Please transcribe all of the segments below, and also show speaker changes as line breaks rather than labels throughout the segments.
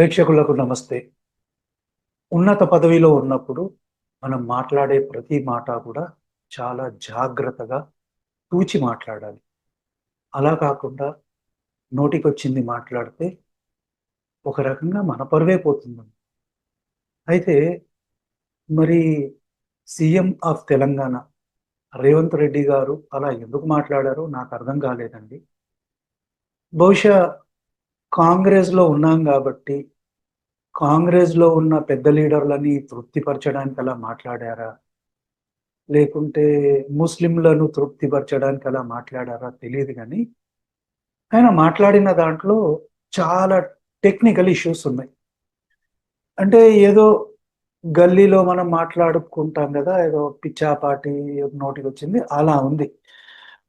ప్రేక్షకులకు నమస్తే. ఉన్నత పదవిలో ఉన్నప్పుడు మనం మాట్లాడే ప్రతి మాట కూడా చాలా జాగ్రత్తగా తూచి మాట్లాడాలి. అలా కాకుండా నోటికొచ్చింది మాట్లాడితే ఒక రకంగా మన పరువే పోతుందండి అయితే మరి సీఎం ఆఫ్ తెలంగాణ రేవంత్ రెడ్డి గారు అలా ఎందుకు మాట్లాడారో నాకు అర్థం కాలేదండి. బహుశా కాంగ్రెస్లో ఉన్నాం కాబట్టి కాంగ్రెస్లో ఉన్న పెద్ద లీడర్లని తృప్తిపరచడానికి అలా మాట్లాడారా? లేకుంటే ముస్లింలను తృప్తిపరచడానికి అలా మాట్లాడారా? తెలియదు కానీ ఆయన మాట్లాడిన దాంట్లో చాలా టెక్నికల్ ఇష్యూస్ ఉన్నాయి. అంటే ఏదో గల్లీలో మనం మాట్లాడుకుంటాం కదా ఏదో పిచ్చాపాటి నోటికి వచ్చింది అలా ఉంది.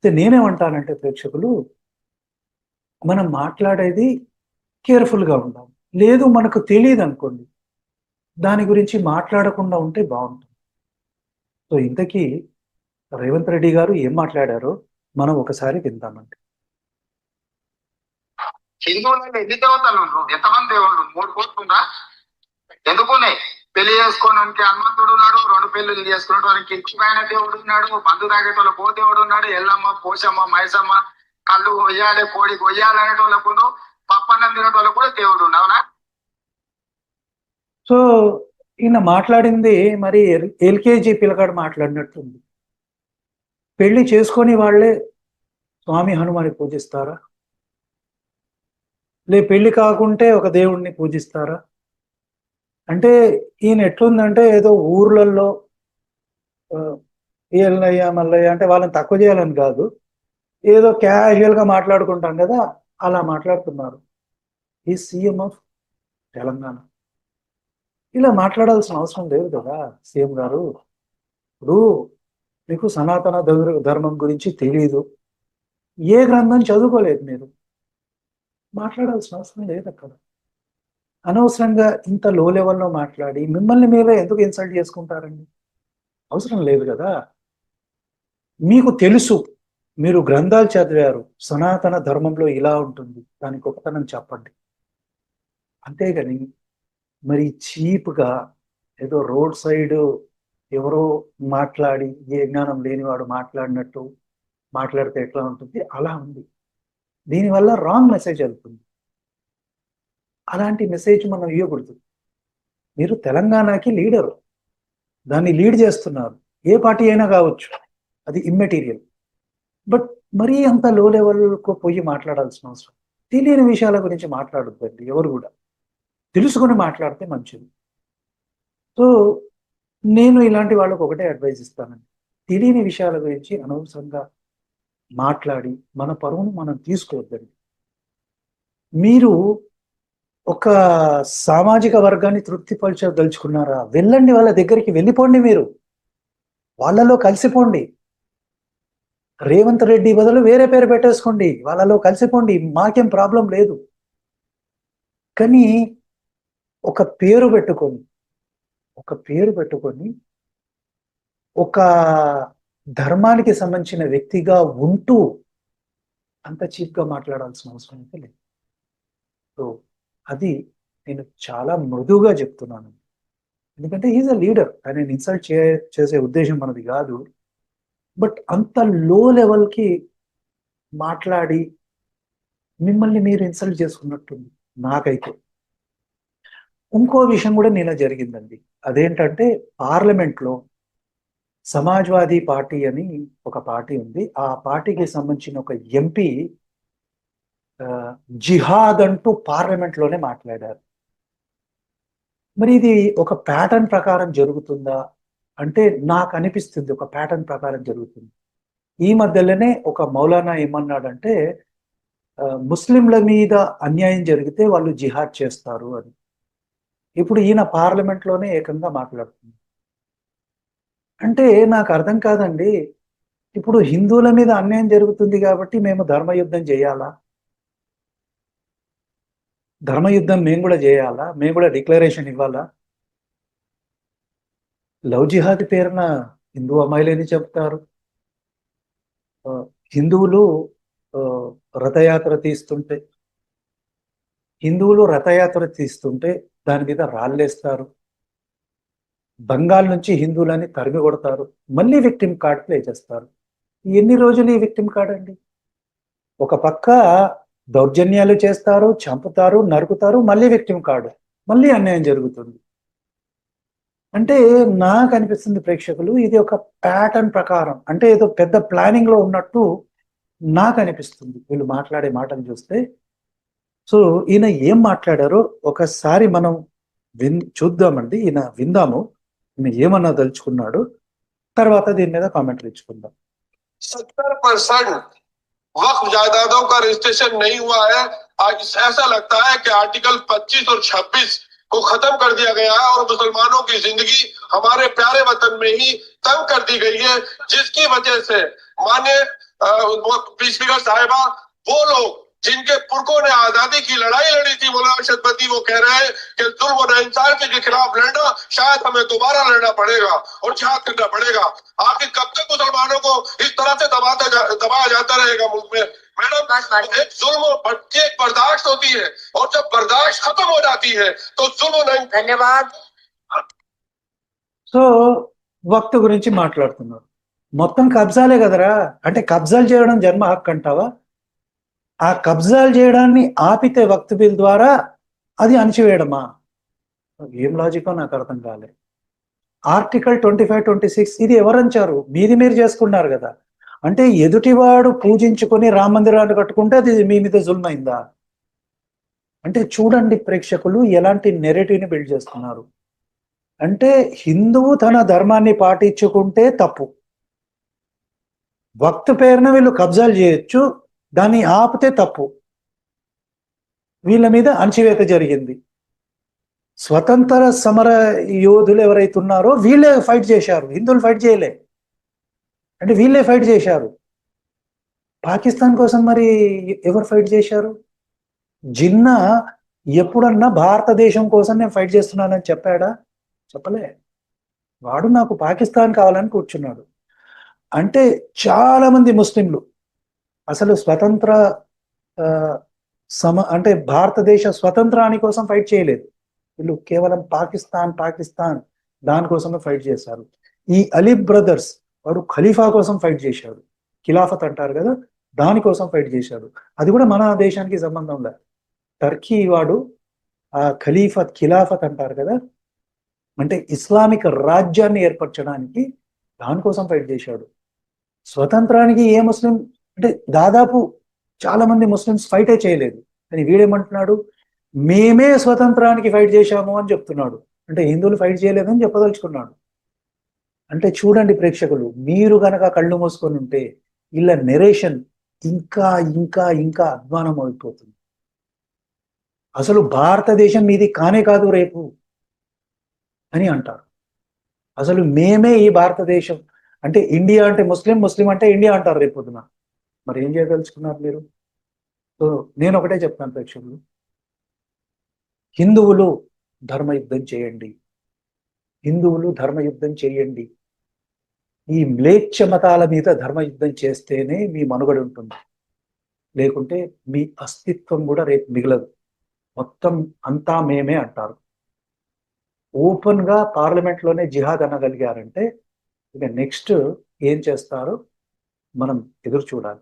నేనేమంటానంటే ప్రేక్షకులు మనం మాట్లాడేది కేర్ఫుల్గా ఉండాలి. లేదు మనకు తెలియదు అనుకోండి దాని గురించి మాట్లాడకుండా ఉంటే బాగుంటుంది. సో ఇంతకీ రేవంత్ రెడ్డి గారు ఏం మాట్లాడారో మనం ఒకసారి విందామండి.
హిందువులలో ఎన్ని దేవతలు ఉండరు? ఎంతమంది దేవుళ్ళు? మూడు కోట్లుందా ఎందుకున్నాయి పెళ్ళి చేసుకోవడానికి హనుమంతుడు ఉన్నాడు రెండు పెళ్ళిళ్ళు చేసుకున్నటువంటి ఇచ్చిపోయిన దేవుడు ఉన్నాడు మందు తాగేటోళ్ళ పో దేవుడు ఉన్నాడు ఎల్లమ్మ పోషమ్మ మైసమ్మ కళ్ళు కొయ్యాలి కోడి కొయ్యాలనేటోళ్ళకు అనేటోళ్ళకు కూడా దేవుడు అవునా
సో ఈయన మాట్లాడింది మరి ఎల్కేజీ పిల్లగాడు మాట్లాడినట్టుంది. పెళ్ళి చేసుకొని వాళ్ళే స్వామి హనుమాని పూజిస్తారా? లే పెళ్ళి కాకుంటే ఒక దేవుణ్ణి పూజిస్తారా? అంటే ఈయన ఎట్లుందంటే ఏదో ఊర్లలో ఏళ్ళయ్య మల్లయ్య అంటే వాళ్ళని తక్కువ చేయాలని కాదు. ఏదో క్యాజువల్గా మాట్లాడుకుంటాం కదా అలా మాట్లాడుతున్నారు. ఈ సీఎం ఆఫ్ తెలంగాణ. ఇలా మాట్లాడాల్సిన అవసరం లేదు కదా సీఎం గారు. ఇప్పుడు మీకు సనాతన ధర్మం గురించి తెలియదు ఏ గ్రంథం చదువుకోలేదు మీరు? మాట్లాడాల్సిన అవసరం లేదు అక్కడ. అనవసరంగా ఇంత లో లెవెల్లో మాట్లాడి మిమ్మల్ని మీరే ఎందుకు ఇన్సల్ట్ చేసుకుంటారండి? అవసరం లేదు కదా. మీకు తెలుసు మీరు గ్రంథాలు చదివారు సనాతన ధర్మంలో ఇలా ఉంటుంది. దాని గొప్పతనం చెప్పండి. అంతేగాని మరి చీప్గా ఏదో రోడ్ సైడ్ ఎవరో మాట్లాడి ఏ జ్ఞానం లేనివాడు మాట్లాడినట్టు మాట్లాడితే ఎట్లా ఉంటుంది? అలా ఉంది. దీనివల్ల రాంగ్ మెసేజ్ వెళ్తుంది. అలాంటి మెసేజ్ మనం ఇవ్వకూడదు మీరు తెలంగాణకి లీడరు. దాన్ని లీడ్ చేస్తున్నారు. ఏ పార్టీ అయినా కావచ్చు. అది ఇమ్మెటీరియల్ బట్ మరీ అంత లో లెవెల్కు పోయి మాట్లాడాల్సిన అవసరం. తెలియని విషయాల గురించి మాట్లాడొద్దండి ఎవరు కూడా. తెలుసుకుని మాట్లాడితే మంచిది. సో నేను ఇలాంటి వాళ్ళకు ఒకటే అడ్వైజ్ ఇస్తానండి. తెలియని విషయాల గురించి అనవసరంగా మాట్లాడి మన పరువును మనం తీసుకోవద్దండి. మీరు ఒక సామాజిక వర్గాన్ని తృప్తిపరచదలుచుకున్నారా? వెళ్ళండి వాళ్ళ దగ్గరికి వెళ్ళిపోండి మీరు. వాళ్ళలో కలిసిపోండి. రేవంత్ రెడ్డి బదులు వేరే పేరు పెట్టేసుకోండి. వాళ్ళలో కలిసిపోండి. మాకేం ప్రాబ్లం లేదు. కానీ ఒక పేరు పెట్టుకొని ఒక పేరు పెట్టుకొని ఒక ధర్మానికి సంబంధించిన వ్యక్తిగా ఉంటూ అంత చీప్గా మాట్లాడాల్సిన అవసరం అయితే లేదు. సో అది నేను చాలా మృదువుగా చెప్తున్నాను. ఎందుకంటే ఈజ్ అ లీడర్ ఆయన ఇన్సల్ట్ చే చేసే ఉద్దేశం మనది కాదు. బట్ అంత లో లెవెల్కి మాట్లాడి మిమ్మల్ని మీరు ఇన్సల్ట్ చేసుకున్నట్టుంది నాకైతే. ఇంకో విషయం కూడా నేను జరిగిందండి. అదేంటంటే పార్లమెంట్లో సమాజ్వాదీ పార్టీ అని ఒక పార్టీ ఉంది. ఆ పార్టీకి సంబంధించిన ఒక ఎంపీ జిహాద్ అంటూ పార్లమెంట్లోనే మాట్లాడారు. మరి ఇది ఒక ప్యాటర్న్ ప్రకారం జరుగుతుందా? అంటే నాకు అనిపిస్తుంది ఒక ప్యాటర్న్ ప్రకారం జరుగుతుంది. ఈ మధ్యలోనే ఒక మౌలానా ఏమన్నాడంటే ముస్లింల మీద అన్యాయం జరిగితే వాళ్ళు జిహాద్ చేస్తారు అని. ఇప్పుడు ఈయన పార్లమెంట్లోనే ఏకంగా మాట్లాడుతుంది. అంటే నాకు అర్థం కాదండి. ఇప్పుడు హిందువుల మీద అన్యాయం జరుగుతుంది కాబట్టి మేము ధర్మయుద్ధం చేయాలా? ధర్మయుద్ధం మేము కూడా చేయాలా? మేము కూడా డిక్లరేషన్ ఇవ్వాలా? లవ్ జిహాద్ పేరున హిందూ అమ్మాయిలేని చెప్తారు హిందువులు రథయాత్ర తీస్తుంటే హిందువులు రథయాత్ర తీస్తుంటే దాని మీద రాళ్ళేస్తారు. బంగాల్ నుంచి హిందువులని తరిమి కొడతారు. మళ్ళీ విక్టిమ్ కార్డ్ ప్లే చేస్తారు. ఎన్ని రోజులు ఈ విక్టిమ్ కార్డ్ అండి? ఒక పక్క దౌర్జన్యాలు చేస్తారు చంపుతారు నరుకుతారు మళ్ళీ విక్టిమ్ కార్డు మళ్ళీ అన్యాయం జరుగుతుంది. అంటే నాకు అనిపిస్తుంది ప్రేక్షకులు ఇది ఒక ప్యాటర్న్ ప్రకారం అంటే ఏదో పెద్ద ప్లానింగ్లో ఉన్నట్టు నాకు అనిపిస్తుంది. వీళ్ళు మాట్లాడే మాటలు చూస్తే సో ఈయన ఏం మాట్లాడారో ఒకసారి మనం విన్ చూద్దామండి ఈయన విందాము ఈయన ఏమన్నా తలుచుకున్నాడు తర్వాత దీని మీద కామెంట్లు ఇచ్చుకుందాం
सत्तर परसेंट वक्फ जायदादों का रजिस्ट्रेशन नहीं हुआ है आज ऐसा लगता है कि आर्टिकल 25 और 26 को खत्म कर दिया गया है और मुसलमानों की जिंदगी हमारे प्यारे वतन में ही तंग कर दी गई है जिसकी वजह से माने स्पीकर साहिबा वो लोग जिनके पुरखों ने आजादी की लड़ाई लड़ी थी मौलाना शतपति वो कह रहे हैं कि जुल्म और इंसान के खिलाफ लड़ना शायद हमें दोबारा लड़ना पड़ेगा और जिहाद करना पड़ेगा आखिर कब तक मुसलमानों को इस तरह से दबाता जा, दबाया जाता रहेगा मुल्क में मैडम एक जुल्म एक बर्दाश्त होती है और जब बर्दाश्त खत्म हो जाती है तो जुल्म नहीं
धन्यवाद
సో వక్త గురించి మాట్లాడుతున్నారు మొత్తం కబ్జాలే కదరా అంటే కబ్జాలు చేయడం జన్మ హక్కు అంటావా ఆ కబ్జాలు చేయడాన్ని ఆపితే వక్త బిల్ ద్వారా అది అణచివేయడమా? ఏం లాజికో నాకు అర్థం కాలే. Article twenty five twenty six ఇది ఎవరంచారు? మీది మీరు చేసుకున్నారు కదా. అంటే ఎదుటివాడు పూజించుకొని రామ మందిరాన్ని కట్టుకుంటే అది మీ మీద జుల్మైందా? అంటే చూడండి ప్రేక్షకులు ఎలాంటి నెరేటివ్ని బిల్డ్ చేస్తున్నారు. అంటే హిందువు తన ధర్మాన్ని పాటించుకుంటే తప్పు. భక్తు పేరున వీళ్ళు కబ్జాలు చేయొచ్చు దాన్ని ఆపితే తప్పు. వీళ్ళ మీద అణచివేత జరిగింది. స్వతంత్ర సమర యోధులు ఎవరైతే ఉన్నారో వీళ్ళే ఫైట్ చేశారు. హిందువులు ఫైట్ చేయలే. అంటే వీళ్ళే ఫైట్ చేశారు. పాకిస్తాన్ కోసం మరి ఎవరు ఫైట్ చేశారు? జిన్నా ఎప్పుడన్నా భారతదేశం కోసం నేను ఫైట్ చేస్తున్నానని చెప్పాడా? చెప్పలే. వాడు నాకు పాకిస్తాన్ కావాలని కూర్చున్నాడు. అంటే చాలామంది ముస్లింలు అసలు స్వతంత్ర ఆ, సమ అంటే భారతదేశ స్వతంత్రాని కోసం ఫైట్ చేయలేదు. వీళ్ళు కేవలం పాకిస్తాన్ పాకిస్తాన్ దానికోసమే ఫైట్ చేశారు. ఈ అలీ బ్రదర్స్ వారు ఖలీఫా కోసం ఫైట్ చేశాడు ఖిలాఫత్ అంటారు కదా దానికోసం ఫైట్ చేశాడు అది కూడా మన దేశానికి సంబంధం లేదు. టర్కీ వాడు ఆ ఖలీఫత్ ఖిలాఫత్ అంటారు కదా అంటే ఇస్లామిక్ రాజ్యాన్ని ఏర్పరచడానికి దానికోసం ఫైట్ చేశాడు. స్వతంత్రానికి ఏ ముస్లిం అంటే దాదాపు చాలా మంది ముస్లిమ్స్ ఫైటే చేయలేదు. కానీ వీడేమంటున్నాడు మేమే స్వతంత్రానికి ఫైట్ చేశాము అని చెప్తున్నాడు. అంటే హిందువులు ఫైట్ చేయలేదని చెప్పదలుచుకున్నాడు. అంటే చూడండి ప్రేక్షకులు మీరు గనక కళ్ళు మూసుకొని ఉంటే ఇలా నెరేషన్ ఇంకా ఇంకా ఇంకా అధ్వానం అయిపోతుంది. అసలు భారతదేశం మీది కానే కాదు రేపు అని అంటారు. అసలు మేమే ఈ భారతదేశం అంటే ఇండియా అంటే ముస్లిం ముస్లిం అంటే ఇండియా అంటారు రేపు పొద్దున. మరి ఏం చేయదలుచుకున్నారు మీరు? సో నేను ఒకటే చెప్తాను ప్రేక్షకులు. హిందువులు ధర్మయుద్ధం చేయండి. హిందువులు ధర్మయుద్ధం చేయండి. ఈ మ్లేచ్ఛ మతాల మీద ధర్మయుద్ధం చేస్తేనే మీ మనుగడ ఉంటుంది. లేకుంటే మీ అస్తిత్వం కూడా రేపు మిగలదు. మొత్తం అంతా మేమే అంటారు. ఓపెన్గా పార్లమెంట్లోనే జిహాద్ అనగలిగారంటే ఇక నెక్స్ట్ ఏం చేస్తారో? మనం ఎదురు చూడాలి.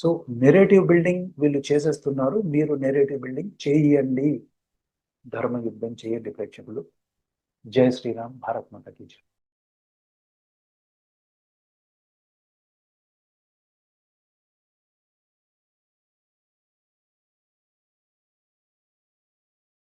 సో నెరేటివ్ బిల్డింగ్ వీళ్ళు చేసేస్తున్నారు. మీరు నెరేటివ్ బిల్డింగ్ చేయండి. ధర్మ యుద్ధం చేయండి ప్రేక్షకులు. జై శ్రీరామ్ భారత్ మాతకి జై.